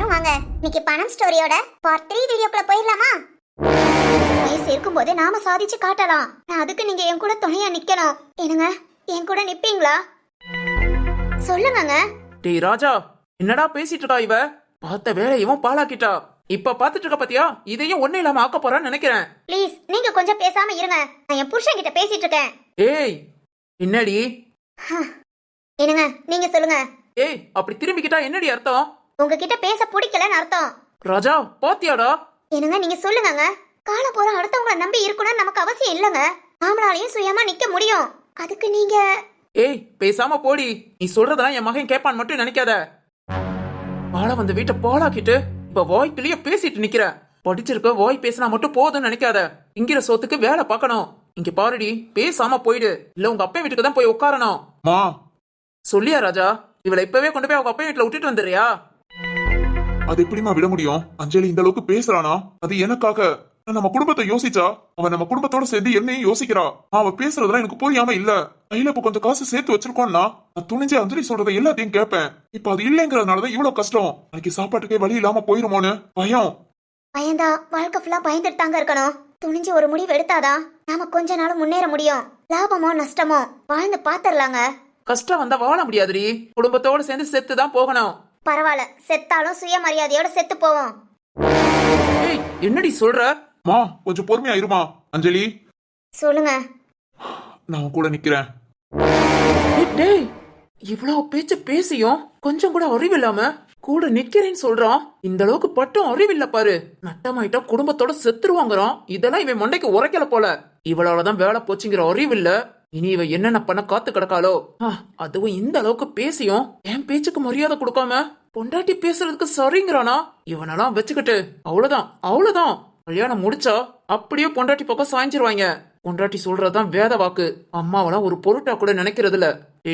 எல்லாரும் வாங்க. இன்னைக்கு பணம் ஸ்டோரியோட பார்ட் த்ரீ வீடியோக்குள்ள போயிடலாமா? வயசு இருக்கும்போதே நாம சாதிச்சு காட்டலாம். நான் அதுக்கு நீங்க என் கூட துணையா நிக்கணும். என்னங்க? என் கூட நிப்பீங்களா? சொல்லுங்கங்க. டேய் ராஜா என்னடா பேசிட்டு இருக்கா இவ? பார்த்த வேலையவும் பாழாக்கிட்டா. இப்ப பாத்துட்டு இருக்க பாத்தியா? இதையும் ஒண்ணு இல்லாம ஆக்க போறான்னு நினைக்கிறேன். ப்ளீஸ் நீங்க கொஞ்சம் பேசாம இருங்க. நான் என் புருஷன் கிட்ட பேசிட்டு இருக்கேன். ஏய் என்னடி? என்னங்க? நீங்க சொல்லுங்க. ஏய் அப்படி திரும்பிக்கிட்டா என்னடி அர்த்தம்? உங்ககிட்ட பேச பிடிக்கலன்னு அர்த்தம். ராஜா பாத்தியாடா? என்னங்க நீங்க சொல்லுங்கங்க. கால போற அடுத்தவங்கள நம்பி இருக்கணும்னு நமக்கு அவசியம் இல்லைங்க. நாமளாலையும் சுயமா நிக்க முடியும். அதுக்கு நீங்க ஏய் பேசாம போடி. நீ சொல்றதெல்லாம் என் மகன் கேப்பான் மட்டும் நினைக்காத. வாழ வந்த வீட்டை பாழாக்கிட்டு இப்ப வாய்க்கிலேயே பேசிட்டு நிக்கிற. படிச்சிருக்க வாய் பேசினா மட்டும் போதும்னு நினைக்காத. இங்கிற சோத்துக்கு வேலை பார்க்கணும். இங்க பாருடி பேசாம போயிடு. இல்ல உங்க அப்பா வீட்டுக்கு தான் போய் உட்காரணும். மா. சொல்லியா ராஜா? இவளை இப்பவே கொண்டு போய் அவங்க அப்பா வீட்டுல விட்டுட்டு வந்துடுறியா? அது எப்படிம்மா விட முடியும்? அஞ்சலி இந்த அளவுக்கு பேசுறானா? அது எனக்காக. நம்ம குடும்பத்தை யோசிச்சா அவன் நம்ம குடும்பத்தோட சேர்ந்து என்னையும் யோசிக்கிறா. அவன் பேசுறதெல்லாம் எனக்கு புரியாம இல்ல. கையில இப்ப கொஞ்சம் காசு சேர்த்து வச்சிருக்கோம்னா நான் துணிஞ்சு அஞ்சலி சொல்றதை எல்லாத்தையும் கேட்பேன். இப்ப அது இல்லைங்கிறதுனாலதான் இவ்வளவு கஷ்டம். நாளைக்கு சாப்பாட்டுக்கே வழி இல்லாம போயிருமோன்னு. பயம். பயந்தா வாழ்க்கை ஃபுல்லா பயந்துட்டு தாங்க இருக்கணும். துணிஞ்சு ஒரு முடிவு எடுத்தாதான் நாம கொஞ்ச நாள் முன்னேற முடியும். லாபமோ நஷ்டமோ? வாழ்ந்து பாத்துரலாங்க. கஷ்டம் வந்தா வாழ முடியாதுடி. குடும்பத்தோட சேர்ந்து செத்து தான் போகணும். பரவாயில்ல செத்தாலும் சுயமரியாதையோட செத்து போவோம் ஏய் என்னடி சொல்ற? மா கொஞ்சம் பொறுமையா இருமா அஞ்சலி? சொல்லுங்க. நான் உன் கூட நிக்கிறேன். ஏய், டேய் இவ்வளவு பேச்சு பேசியும் கொஞ்சம் கூட அறிவில்லாம கூட நிக்கிறேன்னு சொல்றான். இந்த அளவுக்கு பட்டும் அறிவில்ல பாரு. நட்டமாயிட்டா குடும்பத்தோட செத்துருவாங்கிறான். இதெல்லாம் இவன் மண்டைக்கு உரைக்கல போல. இவளாலதான் வேலை போச்சுங்கிற அறிவில்ல இனி இவ என்னென்ன பண்ண காத்து கிடக்காளோ? அதுவும் இந்த அளவுக்கு பேசியும் என் பேச்சுக்கு மரியாதை கொடுக்காம பொண்டாட்டி பேசுறதுக்கு சரிங்கிறானா? இவனெல்லாம் வச்சுக்கிட்டு அவ்வளவுதான் அவ்வளவுதான். கல்யாணம் முடிச்சா அப்படியே பொண்டாட்டி பக்கம் சாய்ஞ்சிருவாங்க பொண்டாட்டி சொல்றதுதான் வேத வாக்கு. அம்மாவெல்லாம் ஒரு பொருட்டா கூட நினைக்கிறது இல்ல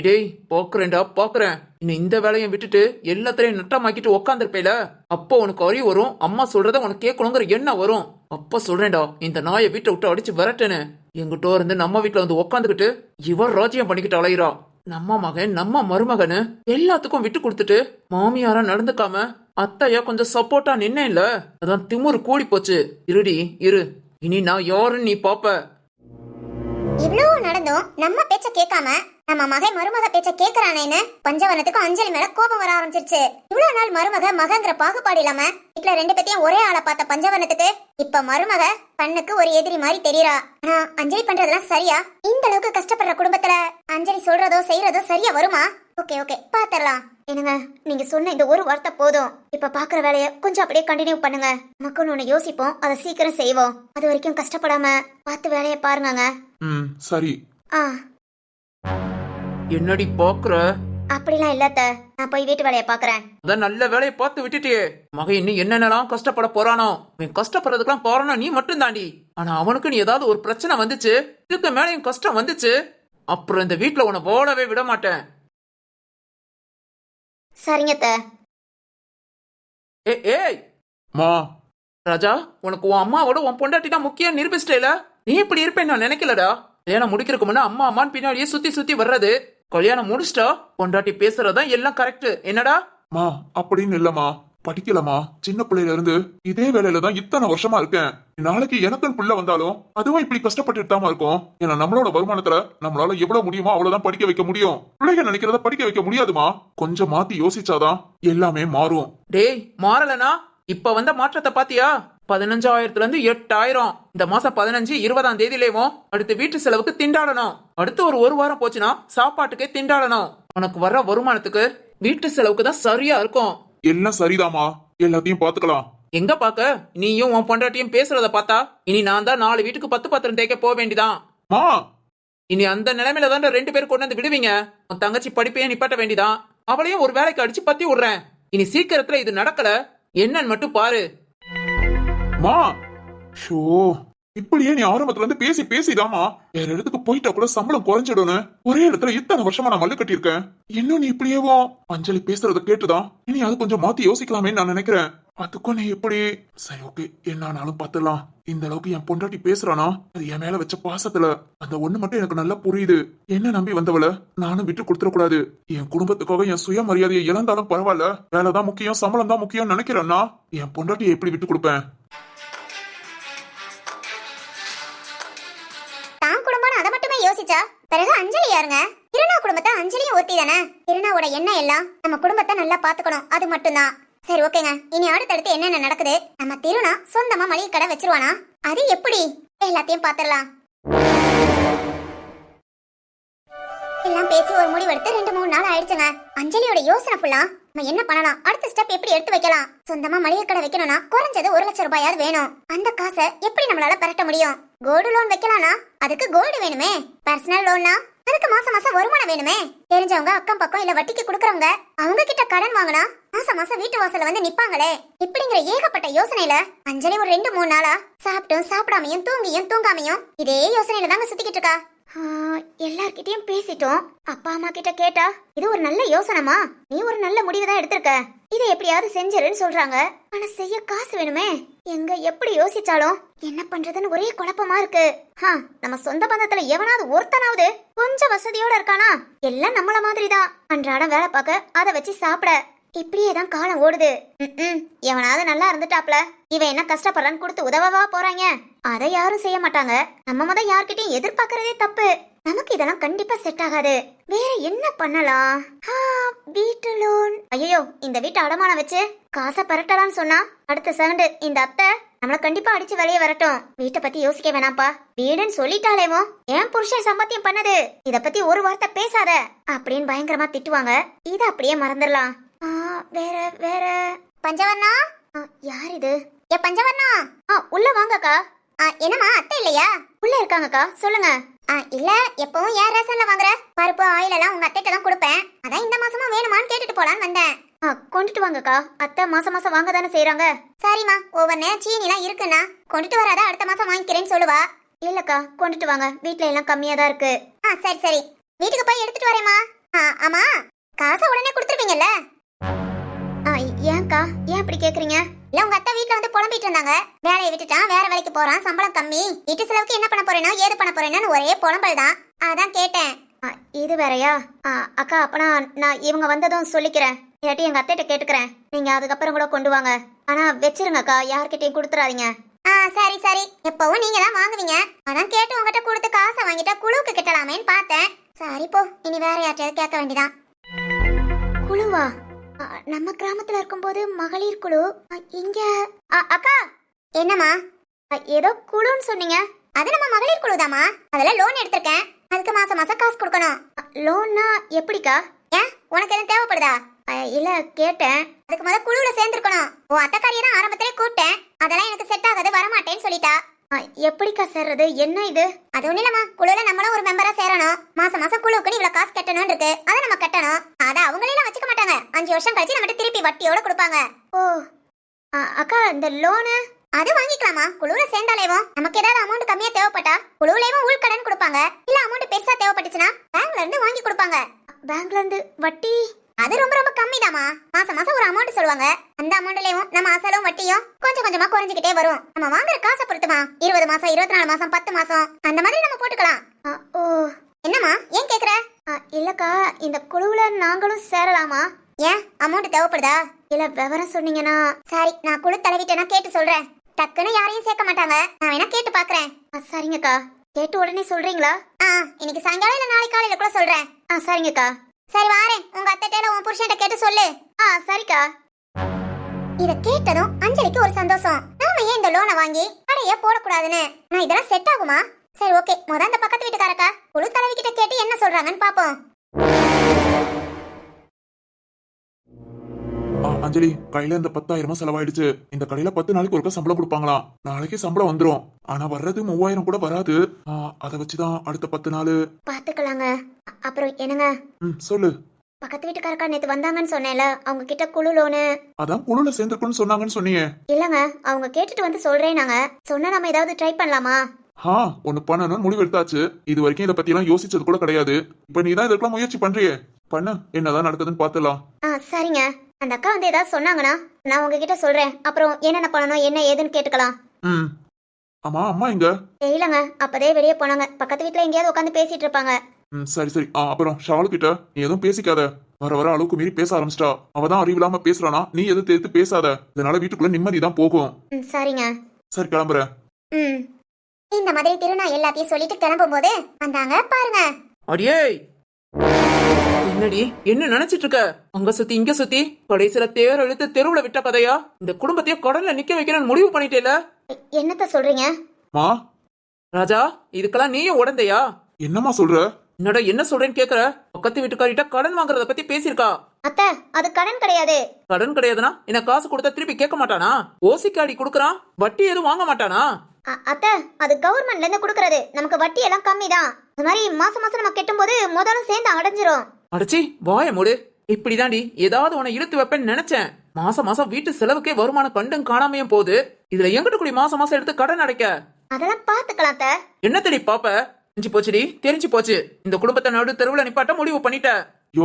டேய் பாக்குறேன்டா பாக்குறேன். இன்னும் இந்த வேலையை விட்டுட்டு எல்லாத்திலையும் நட்டமாக்கிட்டு உக்காந்துருப்பேல? அப்போ உனக்கு அறிவு வரும் அம்மா சொல்றத உனக்கு கேட்கணுங்கிற எண்ணம் வரும். அப்ப சொல்றேன்டா இந்த நாயை வீட்டை விட்டு அடிச்சு விரட்டுன்னு. எங்கிட்ட இருந்து நம்ம வீட்டுல வந்து உக்காந்துக்கிட்டு இவர் ராஜ்யம் பண்ணிக்கிட்டு அலையிறா. நம்ம மகன் நம்ம மருமகனு எல்லாத்துக்கும் விட்டு கொடுத்துட்டு மாமியாரா நடந்துக்காம அத்தையா கொஞ்சம் சப்போர்ட்டா நின்னேன்ல. அதான் திமுரு கூடி போச்சு. இருடி இரு. இனி நான் யாருன்னு நீ பாப்ப. இவ்வளவு நடந்தும் நம்ம பேச்ச கேட்காம நம்ம மகன் மருமக பேச்ச கேக்குறானேன்னு பஞ்சவனத்துக்கு அஞ்சலி மேல கோபம் வர ஆரம்பிச்சிருச்சு. இவ்வளவு நாள் மருமக மகங்கிற பாகுபாடு இல்லாம வீட்டுல ரெண்டு பேத்தையும் ஒரே ஆளா பார்த்த பஞ்சவனத்துக்கு இப்ப மருமக கண்ணுக்கு ஒரு எதிரி மாதிரி தெரியறா. ஆனா அஞ்சலி பண்றதெல்லாம் சரியா? இந்த அளவுக்கு கஷ்டப்படுற குடும்பத்துல அஞ்சலி சொல்றதோ செய்யறதோ சரியா வருமா? ஓகே ஓகே பாத்திரலாம். என்னங்க நீங்க சொன்ன இந்த ஒரு வார்த்தை போதும். இப்ப பாக்குற வேலைய கொஞ்சம் அப்படியே கண்டினியூ பண்ணுங்க. மக்கள் ஒண்ணு யோசிப்போம் அதை சீக்கிரம் செய்வோம். அது வரைக்கும் கஷ்டப்படாம பார்த்து வேலையை பாருங்கங்க. ம் சரி. ஆ. என்னடி பாக்குற? அப்படிலாம் இல்ல அத்தை. நான் போய் வீட்டு வேலையை பாக்குறேன். அதான் நல்ல வேலையை பார்த்து விட்டுட்டியே. மகன் இன்னும் என்னென்னலாம் கஷ்டப்பட போறானோ. அவன் கஷ்டப்படுறதுக்கெல்லாம் போறானோ நீ மட்டும் தாண்டி ஆனா அவனுக்கு நீ ஏதாவது ஒரு பிரச்சனை வந்துச்சு? இதுக்கு மேலேயும் கஷ்டம் வந்துச்சு? அப்புறம் இந்த வீட்டுல உன்னை ஓடவே விட மாட்டேன். சரிங்க அத்தை. ஏ ஏய்! மா. ராஜா உனக்கு உன் அம்மாவோட உன் பொண்டாட்டி தான் முக்கியம் நிரூபிச்சிட்டேல. நீ இப்படி இருப்பேன்னு நான் நினைக்கலடா. கல்யாணம் முடிக்கிறதுக்கு முன்ன அம்மா அம்மான்னு பின்னாடியே சுத்தி சுத்தி வர்றது. கல்யாணம் முடிச்சிட்டா பொண்டாட்டி பேசுறதுதான் எல்லாம் கரெக்ட் என்னடா? மா அப்படின்னு இல்லம்மா. படிக்கலமா சின்ன பிள்ளையில இருந்து இதே வேலையில தான் இத்தனை வருஷமா இருக்கேன். நாளைக்கு எனக்குன்னு புள்ள வந்தாலும் அதுவும் இப்படி கஷ்டப்பட்டுட்டு தாமா இருக்கும். ஏன்னா நம்மளோட வருமானத்துல நம்மளால எவ்வளவு முடியுமோ அவ்வளவுதான் படிக்க வைக்க முடியும். பிள்ளைங்க நினைக்கிறத படிக்க வைக்க முடியாதுமா? கொஞ்சம் மாத்தி யோசிச்சாதான் எல்லாமே மாறும். டேய் மாறலனா? இப்ப வந்த மாற்றத்தை பாத்தியா? பதினஞ்சாயிரத்துல இருந்து எட்டாயிரம். இந்த மாசம் பதினஞ்சு இருபதாம் தேதியிலேவும் அடுத்து வீட்டு செலவுக்கு திண்டாடணும். அடுத்து ஒரு ஒரு வாரம் போச்சுன்னா சாப்பாட்டுக்கே திண்டாடணும். உனக்கு வர்ற வருமானத்துக்கு வீட்டு செலவுக்கு தான் சரியா இருக்கும். எல்லாம் சரிதாமா எல்லாத்தையும் பாத்துக்கலாம். எங்க பாக்க? நீயும் உன் பொண்டாட்டியும் பேசுறத பார்த்தா இனி நான் தான் நாலு வீட்டுக்கு பத்து பத்திரம் தேய்க்க போக வேண்டிதான். மா! இனி அந்த நிலைமையில தான் ரெண்டு பேரும் கொண்டு வந்து விடுவீங்க. உன் தங்கச்சி படிப்பையே நிப்பாட்ட வேண்டிதான். அவளையும் ஒரு வேலைக்கு அடிச்சு பத்தி விடுறேன். இனி சீக்கிரத்துல இது நடக்கல. என்னன்னு மட்டும் பாரு. மா! ஷோ இப்படியே நீ ஆரம்பத்துல இருந்து பேசி பேசிதாமா வேற இடத்துக்கு போயிட்டா கூட சம்பளம் குறைஞ்சிடும்னு. ஒரே இடத்துல இத்தனை வருஷமா நான் மல்லு கட்டியிருக்கேன். இன்னும் நீ இப்படியேவோ? அஞ்சலி பேசுறத கேட்டுதான். இனி அது கொஞ்சம் மாத்தி யோசிக்கலாமே நான் நினைக்கிறேன். அதுக்கும் நீ எப்படி சரி ஓகே என்னானாலும் பார்த்துலாம் இந்த அளவுக்கு என் பொண்டாட்டி பேசுறானா? அது என் மேல வச்ச பாசத்துல. அந்த ஒண்ணு மட்டும் எனக்கு நல்லா புரியுது. என்ன நம்பி வந்தவள? நானும் விட்டு கொடுத்துட கூடாது என் குடும்பத்துக்காக என் சுயமரியாதையை இழந்தாலும் பரவாயில்ல. வேலை தான் முக்கியம் சம்பளம் தான் முக்கியம் நினைக்கிறேன்னா என் பொண்டாட்டியை எப்படி விட்டு கொடுப்பேன்? அதை மட்டுமே யோசிச்சா? பிறகு அஞ்சலி யாருங்க? திருநா குடும்பத்தை அஞ்சலியும் ஒருத்தி தானே திருநாவோட எண்ணம் எல்லாம் நம்ம குடும்பத்தை நல்லா பாத்துக்கணும் அது மட்டும்தான். சரி ஓகேங்க. இனி அடுத்தடுத்து என்னென்ன நடக்குது? நம்ம திருநா சொந்தமா மளிகை கடை வச்சிருவானா? அது எப்படி? எல்லாத்தையும் பாத்திரலாம். எல்லாம் பேசி ஒரு முடிவெடுத்து ரெண்டு மூணு நாள் ஆயிடுச்சுங்க. அஞ்சலியோட யோசனை ஃபுல்லா நம்ம என்ன பண்ணலாம்? அடுத்த ஸ்டெப் எப்படி எடுத்து வைக்கலாம்? சொந்தமா மளிகை கடை வைக்கணும்னா குறைஞ்சது ஒரு லட்சம் ரூபாயாவது வேணும். அந்த காசை எப்படி நம்மளால பரட்ட முடியும்? கோல்டு லோன் வைக்கலாம்னா? அதுக்கு கோல்டு வேணுமே. பர்சனல் லோன்னா அதுக்கு மாசம் மாசம் வருமானம் வேணுமே? தெரிஞ்சவங்க அக்கம் பக்கம் இல்ல வட்டிக்கு கொடுக்கறவங்க அவங்க கிட்ட கடன் வாங்கினா மாசம் மாசம் வீட்டு வாசல்ல வந்து நிப்பாங்களே? இப்படிங்கிற ஏகப்பட்ட யோசனையில அஞ்சலி ஒரு ரெண்டு மூணு நாளா சாப்பிட்டும் சாப்பிடாமையும் தூங்கியும் தூங்காமையும் இதே யோசனையில தாங்க சுத்திக்கிட்டு இருக்கா. எல்லார்கிட்டயும் பேசிட்டோம். அப்பா அம்மா கிட்ட கேட்டா இது ஒரு நல்ல யோசனைமா? நீ ஒரு நல்ல முடிவு தான் எடுத்திருக்க. இதை எப்படியாவது செஞ்சிருன்னு சொல்றாங்க. ஆனா செய்ய காசு வேணுமே? எங்க எப்படி யோசிச்சாலும் என்ன பண்றதுன்னு ஒரே குழப்பமா இருக்கு. ஹா நம்ம சொந்த பந்தத்துல எவனாவது ஒருத்தனாவது கொஞ்சம் வசதியோட இருக்கானா? எல்லாம் நம்மள மாதிரி தான் அன்றாடம் வேலை பார்க்க அதை வச்சு சாப்பிட. இப்படியே தான் காலம் ஓடுது. ம் எவனாவது நல்லா இருந்துட்டாப்ல. இவன் என்ன கஷ்டப்படுறான்னு கொடுத்து உதவவா போறாங்க? அதை யாரும் செய்ய மாட்டாங்க. நம்ம முத யார்கிட்டயும் எதிர்பார்க்கறதே தப்பு. நமக்கு இதெல்லாம் கண்டிப்பா செட் ஆகாது. வேற என்ன பண்ணலாம்? வீட்டு லோன் ஐயோ இந்த வீட்டை அடமானம் வச்சு காசை பரட்டலாம்னு சொன்னா அடுத்த செகண்ட் இந்த அத்தை நம்மள கண்டிப்பா அடிச்சு வெளியே வரட்டும். வீட்டை பத்தி யோசிக்க வேணாம்ப்பா. வீடுன்னு சொல்லிட்டாலேமோ ஏன் புருஷன் சம்பாத்தியம் பண்ணது? இத பத்தி ஒரு வார்த்தை பேசாத. அப்படின்னு பயங்கரமா திட்டுவாங்க. இத அப்படியே மறந்துடலாம். வேற வேற. பஞ்சவர்ணா? ஆ, யார் இது? ஏ பஞ்சவர்ணா? ஆ உள்ள வாங்கக்கா. ஆ என்னம்மா அத்தை இல்லையா? உள்ள இருக்காங்கக்கா சொல்லுங்க. ஆ இல்ல எப்பவும் ஏன் ரேஷன்ல வாங்குற? பருப்பு ஆயில் எல்லாம் உங்க அத்தைட்ட தான் கொடுப்பேன். அதான் இந்த மாசமும் வேணுமான்னு கேட்டுட்டு போலான்னு வந்தேன். ஆ கொண்டுட்டு வாங்கக்கா. அத்தை மாசம் மாசம் வாங்க தானே செய்யறாங்க சரிம்மா ஒவ்வொரு நேரம் சீனிலாம் இருக்குன்னா கொண்டுட்டு வராத? அடுத்த மாசம் வாங்கிக்கிறேன்னு சொல்லுவா. இல்லக்கா கொண்டுட்டு வாங்க. வீட்ல எல்லாம் கம்மியா தான் இருக்கு. ஆ சரி சரி. வீட்டுக்கு போய் எடுத்துட்டு வரேம்மா. ஆ ஆமா. காசை உடனே கொடுத்துருவீங்கல்ல? ஏன்க்கா? ஏன் அப்படி கேக்குறீங்க? இல்ல உங்க அத்தை வீட்ல வந்து புலம்பிட்டு இருந்தாங்க. வேலையை விட்டுட்டான் வேற வேலைக்கு போறான் சம்பளம் கம்மி. வீட்டு செலவுக்கு என்ன பண்ண போறேனோ ஏது பண்ண போறேன்னு ஒரே புலம்பல் தான். அதான் கேட்டேன். இது வேறயா? ஆ, அக்கா அப்பனா நான் இவங்க வந்ததும் சொல்லிக்கிறேன். இல்லாட்டி எங்க அத்தைகிட்ட கேட்டுக்கிறேன். நீங்க அதுக்கப்புறம் கூட கொண்டு வாங்க. ஆனா வச்சிருங்கக்கா யார்கிட்டயும் கொடுத்துறாதீங்க. ஆ சரி சரி. எப்பவும் நீங்க தான் வாங்குவீங்க. அதான் கேட்டு உங்ககிட்ட கொடுத்து காசை வாங்கிட்டா குழுவுக்கு கிட்டலாமேன்னு பார்த்தேன். சரி போ. இனி வேற யார்ட்டையாவது கேட்க வேண்டியதான் குழுவா? நம்ம கிராமத்துல இருக்கும்போது மகளிர் குழு இங்க அ, அக்கா என்னம்மா? ஏதோ குழுன்னு சொன்னீங்க. அது நம்ம மகளிர் குழுதாம்மா. அதெல்லாம் லோன் எடுத்திருக்கேன். அதுக்கு மாசம் மாசம் காசு கொடுக்கணும். லோன்னா எப்படிக்கா? ஏன்? உனக்கு எதுவும் தேவைப்படுதா? இல்ல கேட்டேன். அதுக்கு முதல்ல குழுவுல சேர்ந்துருக்கணும். உன் அத்தக்காரியை தான் ஆரம்பத்திலே கூப்பிட்டேன். அதெல்லாம் எனக்கு செட் ஆகாது வரமாட்டேன்னு சொல்லிட்டா. எப்படிக்கா சேர்றது? என்ன இது? அது ஒண்ணு இல்லம்மா. குழுல நம்மளும் ஒரு மெம்பரா சேரணும். மாசம் மாசம் குழுவுக்கு இவ்வளவு காசு கட்டணும் இருக்கு. அதை நம்ம கட்டணும். அத அவங்களே வச்சுக்க மாட்டாங்க. அஞ்சு வருஷம் கழிச்சு நம்மகிட்ட திருப்பி வட்டியோட கொடுப்பாங்க. ஓ. அக்கா இந்த லோனு அது வாங்கிக்கலாமா குழுவுல சேர்ந்தாலேவும் நமக்கு ஏதாவது அமௌண்ட் கம்மியா தேவைப்பட்டா குழுவுலயும் உள்கடன் கொடுப்பாங்க. இல்ல அமௌண்ட் பெருசா தேவைப்பட்டுச்சுன்னா பேங்க்ல இருந்து வாங்கி கொடுப்பாங்க. பேங்க்ல இருந்து வட்டி? அது ரொம்ப ரொம்ப கம்மிதாமா மாசம் மாசம் ஒரு அமௌண்ட் சொல்லுவாங்க. அந்த அமௌண்ட்லயும் நம்ம அசலும் வட்டியும் கொஞ்சம் கொஞ்சமா குறைஞ்சுக்கிட்டே வரும். நம்ம வாங்குற காசை பொறுத்துமா? இருபது மாசம் இருபத்தி நாலு மாசம் பத்து மாசம். அந்த மாதிரி நம்ம போட்டுக்கலாம். ஓ. என்னம்மா? ஏன் கேக்குற? இல்லக்கா இந்த குழுவுல நாங்களும் சேரலாமா? ஏன்? அமௌண்ட் தேவைப்படுதா? இல்ல விவரம் சொன்னீங்கன்னா. சரி நான் குழு தலைவிட்டேனா கேட்டு சொல்றேன். டக்குன்னு யாரையும் சேர்க்க மாட்டாங்க. நான் வேணா கேட்டு பாக்குறேன். சரிங்கக்கா. கேட்டு உடனே சொல்றீங்களா? ஆ இன்னைக்கு சாயங்காலம் இல்ல நாளைக்கு காலையில கூட சொல்றேன். ஆ சரிங்கக்கா. சரி வாரேன். உங்க அத்தைட்ட உன் புருஷன்ட்ட கேட்டு சொல்லு. ஆ சரிக்கா. இத கேட்டதும் அஞ்சலிக்கு ஒரு சந்தோஷம். நாம ஏன் இந்த லோனை வாங்கி கடையே போடக்கூடாதுன்னு? நான் இதெல்லாம் செட் ஆகுமா? சரி ஓகே முத அந்த பக்கத்து வீட்டுக்காரக்கா குழு தலைவி கிட்ட கேட்டு என்ன சொல்றாங்கன்னு பாப்போம் அஞ்சலி கையில இந்த பத்தாயிரமா செலவாயிடுச்சு. இந்த கடையில பத்து நாளைக்கு ஒருக்கா சம்பளம் கொடுப்பாங்களாம் நாளைக்கு சம்பளம் வந்துரும். ஆனா வர்றது மூவாயிரம் கூட வராது. அதை வச்சுதான் அடுத்த பத்து நாள். பாத்துக்கலாங்க. அப்புறம் என்னங்க? சொல்லு. பக்கத்து வீட்டுக்காரக்கா நேத்து வந்தாங்கன்னு சொன்னேன்ல அவங்க கிட்ட குழு லோனு. அதான் குழுல சேர்ந்துருக்குன்னு சொன்னாங்கன்னு சொன்னீங்க இல்லங்க அவங்க கேட்டுட்டு வந்து சொல்றேன் நாங்க சொன்னா நம்ம ஏதாவது ட்ரை பண்ணலாமா? ஆ ஒன்னு பண்ணணும்னு முடிவு எடுத்தாச்சு இது வரைக்கும் இதை பத்தி எல்லாம் யோசிச்சது கூட கிடையாது. இப்ப நீ தான் இதுக்கெல்லாம் முயற்சி பண்றியே. பண்ணு. என்னதான் நடக்குதுன்னு பாத்துலாம் ஆ சரிங்க. அந்த அக்கா வந்து ஏதாவது சொன்னாங்கன்னா நான் உங்ககிட்ட சொல்றேன். அப்புறம் என்னென்ன பண்ணணும் என்ன ஏதுன்னு கேட்டுக்கலாம். ம். ஆமா அம்மா எங்க? தெரியலங்க அப்பதே வெளியே போனாங்க. பக்கத்து வீட்ல எங்கேயாவது உட்காந்து பேசிட்டு இருப்பாங்க. ம் சரி சரி. ஆ அப்புறம் ஷாலு கிட்ட நீ எதுவும் பேசிக்காத. வர வர அளவுக்கு மீறி பேச ஆரம்பிச்சிட்டா. அவ தான் அறிவில்லாம பேசுறானா? நீ எதுவும் எடுத்து பேசாத. இதனால வீட்டுக்குள்ள நிம்மதி தான் போகும். ம் சரிங்க. சரி கிளம்புறேன் ம். இந்த மாதிரி திருநா எல்லாத்தையும் சொல்லிட்டு கிளம்பும் போது வந்தாங்க பாருங்க. அடியே! என்னடி என்ன நினைச்சிட்டு இருக்க அங்க சுத்தி இங்க சுத்தி. கடைசியில தேர் இழுத்து தெருவுல விட்ட கதையா? இந்த குடும்பத்தையே கடல்ல நிக்க வைக்கணும்னு முடிவு பண்ணிட்டேல. என்னத்த சொல்றீங்க? மா? ராஜா இதுக்கெல்லாம் நீயும் உடந்தையா? என்னம்மா சொல்ற? என்னடா என்ன சொல்றேன்னு கேக்குற? பக்கத்து வீட்டுக்காரிட்ட கடன் வாங்குறத பத்தி பேசியிருக்கா? அத்தை அது கடன் கிடையாது. கடன் கிடையாதுன்னா என்ன காசு கொடுத்தா திருப்பி கேட்க மாட்டானா? ஓசிக்காடி கொடுக்கறான் வட்டி எதுவும் வாங்க மாட்டானா? அத்தை அது கவர்மெண்ட்ல இருந்து கொடுக்கறது. நமக்கு வட்டி எல்லாம் கம்மி தான் இந்த மாதிரி மாசம் மாசம் நம்ம கெட்டும் போது முதலும் சேர்ந்து அடைஞ்சிரும். அடச்சி வாய மூடு. இப்படிதாண்டி ஏதாவது உன்னை இழுத்து வைப்பேன்னு நினைச்சேன். மாசம் மாசம் வீட்டு செலவுக்கே வருமானம் கண்டும் காணாமையும் போகுது. இதுல எங்கிட்ட கூடி மாசம் மாசம் எடுத்து கடன் அடைக்க? அதெல்லாம் பாத்துக்கலாம் என்ன தேடி பாப்ப? தெரிஞ்சு போச்சுடி. தெரிஞ்சு போச்சு. இந்த குடும்பத்தை நடு தெருவுல நிப்பாட்ட முடிவு பண்ணிட்ட.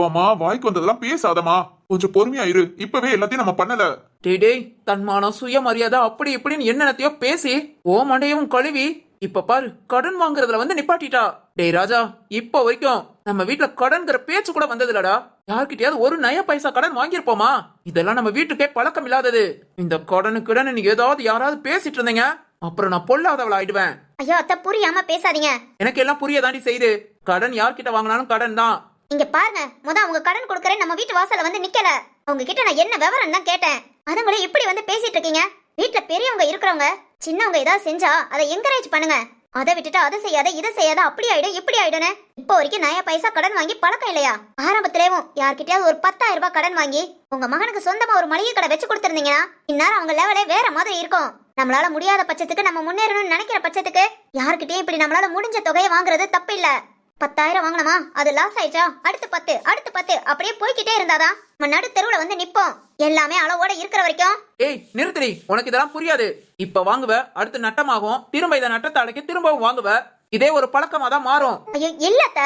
அம்மா வாய்க்கு வந்ததெல்லாம் பேசாதம்மா. கொஞ்சம் பொறுமையா இரு. இப்பவே எல்லாத்தையும் நம்ம பண்ணல. டேய் டேய் தன்மானம் சுயமரியாதை அப்படி இப்படின்னு என்னென்னத்தையோ பேசி ஓ மண்டையவும் கழுவி இப்ப பாரு கடன் வாங்குறதுல வந்து நிப்பாட்டிட்டா. டேய் ராஜா இப்ப வரைக்கும் நம்ம வீட்ல கடன்கிற பேச்சு கூட வந்தது இல்லடா யார்கிட்டயாவது ஒரு நய பைசா கடன் வாங்கியிருப்போமா? இதெல்லாம் நம்ம வீட்டுக்கே பழக்கம் இல்லாதது. இந்த கடனு கடன் நீங்க ஏதாவது யாராவது பேசிட்டு இருந்தீங்க? அப்புறம் நான் பொல்லாதவள் ஆயிடுவேன் ஐயோ அத்தை புரியாம பேசாதீங்க. எனக்கு எல்லாம் புரியதாண்டி செய்து. கடன் யார்கிட்ட வாங்கினாலும் கடன் தான். இங்க பாருங்க முத அவங்க கடன் கொடுக்கறேன் நம்ம வீட்டு வாசல்ல வந்து நிக்கல. அவங்க கிட்ட நான் என்ன விவரம் தான் கேட்டேன். அதுங்களே இப்படி வந்து பேசிட்டு இருக்கீங்க? வீட்ல பெரியவங்க இருக்கிறவங்க சின்னவங்க ஏதாவது செஞ்சா அதை என்கரேஜ் பண்ணுங்க. அதை விட்டுட்டு அதை செய்யாத இதை செய்யாத அப்படி ஆயிடும் இப்படி ஆயிடுன்னு. இப்போ வரைக்கும் நயா பைசா கடன் வாங்கி பழக்கம் இல்லையா? ஆரம்பத்திலேயும் யார்கிட்டயாவது ஒரு பத்தாயிரம் ரூபாய் கடன் வாங்கி உங்க மகனுக்கு சொந்தமா ஒரு மளிகை கடை வச்சு கொடுத்திருந்தீங்கன்னா இந்நேரம் அவங்க லெவலே வேற மாதிரி இருக்கும். நம்மளால முடியாத பட்சத்துக்கு நம்ம முன்னேறணும்னு நினைக்கிற பட்சத்துக்கு யார்கிட்டயும் இப்படி நம்மளால முடிஞ்ச தொகையை வாங்குறது தப்பு இல்லை பத்தாயிரம் வாங்கணுமா? அது லாஸ் ஆயிடுச்சா? அடுத்து பத்து அடுத்து பத்து. அப்படியே போய்கிட்டே இருந்தாதான் நம்ம நடு தெருவுல வந்து நிப்போம். எல்லாமே அளவோட இருக்கிற வரைக்கும். ஏய் நிறுத்தடி. உனக்கு இதெல்லாம் புரியாது. இப்ப வாங்குவ அடுத்து நட்டமாகும். திரும்ப இதை நட்டத்தை அடைக்க திரும்பவும் வாங்குவ. இதே ஒரு பழக்கமா தான் மாறும். ஐயோ இல்லத்த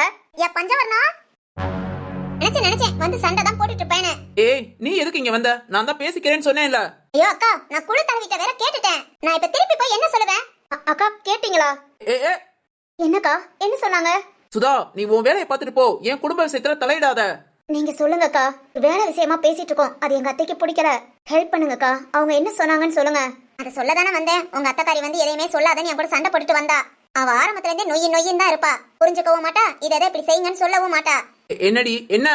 ஏ பஞ்சவர்ணா? நினைச்சேன் நினைச்சேன். வந்து சண்டை தான் போட்டுட்டு இருப்பேன்னு. ஏய் நீ எதுக்கு இங்க வந்த? நான் தான் பேசிக்கிறேன்னு சொன்னேன்ல. ஐயோ அக்கா நான் குழு தலைவிட்ட வேற கேட்டுட்டேன். நான் இப்ப திருப்பி போய் என்ன சொல்லுவேன்? அக்கா கேட்டீங்களா? ஏ. என்னக்கா? என்ன சொன்னாங்க? சுதா நீ உன் வேலையை பார்த்துட்டு போ. என் குடும்ப விஷயத்துல தலையிடாத. நீங்க சொல்லுங்கக்கா. வேலை விஷயமா பேசிட்டு இருக்கோம். அது எங்க அத்தைக்கு பிடிக்கல. ஹெல்ப் பண்ணுங்கக்கா. அவங்க என்ன சொன்னாங்கன்னு சொல்லுங்க. அத சொல்லதானே வந்தேன். உங்க அத்தைக்காரி வந்து எதையுமே சொல்லாதன்னு என் கூட சண்டை போட்டுட்டு வந்தா. அவ ஆரம்பத்துல இருந்தே நொய்யி நொய்யின் தான் இருப்பா. புரிஞ்சுக்கவும் மாட்டா. இதை எதை இப்படி செய்யுங்கன்னு சொல்லவும் மாட்டா. என்னடி? என்ன?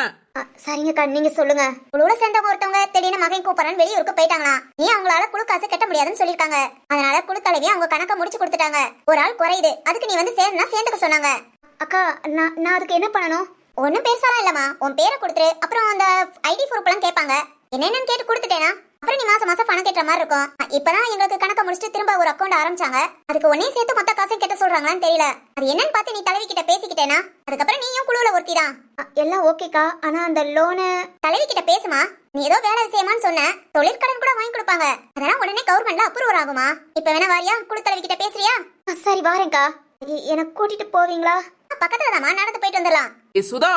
சரிங்கக்கா. நீங்க சொல்லுங்க. உங்களோட சேர்ந்தவங்க ஒருத்தவங்க திடீர்னு மகன் கூப்பிடறான்னு வெளியூருக்கு போயிட்டாங்களா நீ அவங்களால குழு காசு கட்ட முடியாதுன்னு சொல்லிருக்காங்க அதனால குழு தலைவி அவங்க கணக்க முடிச்சு கொடுத்துட்டாங்க. ஒரு ஆள் குறையுது. அதுக்கு நீ வந்து சேரனா சேர்ந்துக்க சொன்னாங்க. அக்கா நான் நான் அதுக்கு என்ன பண்ணணும்? ஒன்னும் பெருசாலாம் இல்லம்மா. உன் பேரை கொடுத்துரு. அப்புறம் அந்த ஐடி ப்ரூஃப் எல்லாம் கேட்பாங்க. என்னென்னு கேட்டு கொடுத்துட்டேனா? அப்புறம் நீ மாசம் மாசம் பணம் கட்டுற மாதிரி இருக்கும். இப்பதான் எங்களுக்கு கணக்க முடிச்சுட்டு திரும்ப ஒரு அக்கௌண்ட் ஆரம்பிச்சாங்க. அதுக்கு ஒன்னே சேர்த்து மொத்த காசும் கட்ட சொல்றாங்களான்னு தெரியல. அது என்னன்னு பார்த்து நீ தலைவி கிட்ட பேசிக்கிட்டேனா? அதுக்கப்புறம் நீயும் குழுவுல ஒருத்தி தான் எல்லாம் ஓகேக்கா. ஆனா அந்த லோனு தலைவி கிட்ட பேசுமா? நீ ஏதோ வேலை விஷயமான்னு சொன்ன. தொழிற்கடன் கூட வாங்கி கொடுப்பாங்க. அதெல்லாம் உடனே கவர்மெண்ட்ல அப்ரூவல் ஆகுமா? இப்ப வேணா வாரியா? குழு தலைவி கிட்ட பேசுறியா சரி வாரேன்க்கா. எ- எனக்கு கூட்டிட்டு போவீங்களா? பக்கத்துல தாமா நடந்து போயிட்டு வந்துடலாம். ஏ சுதா!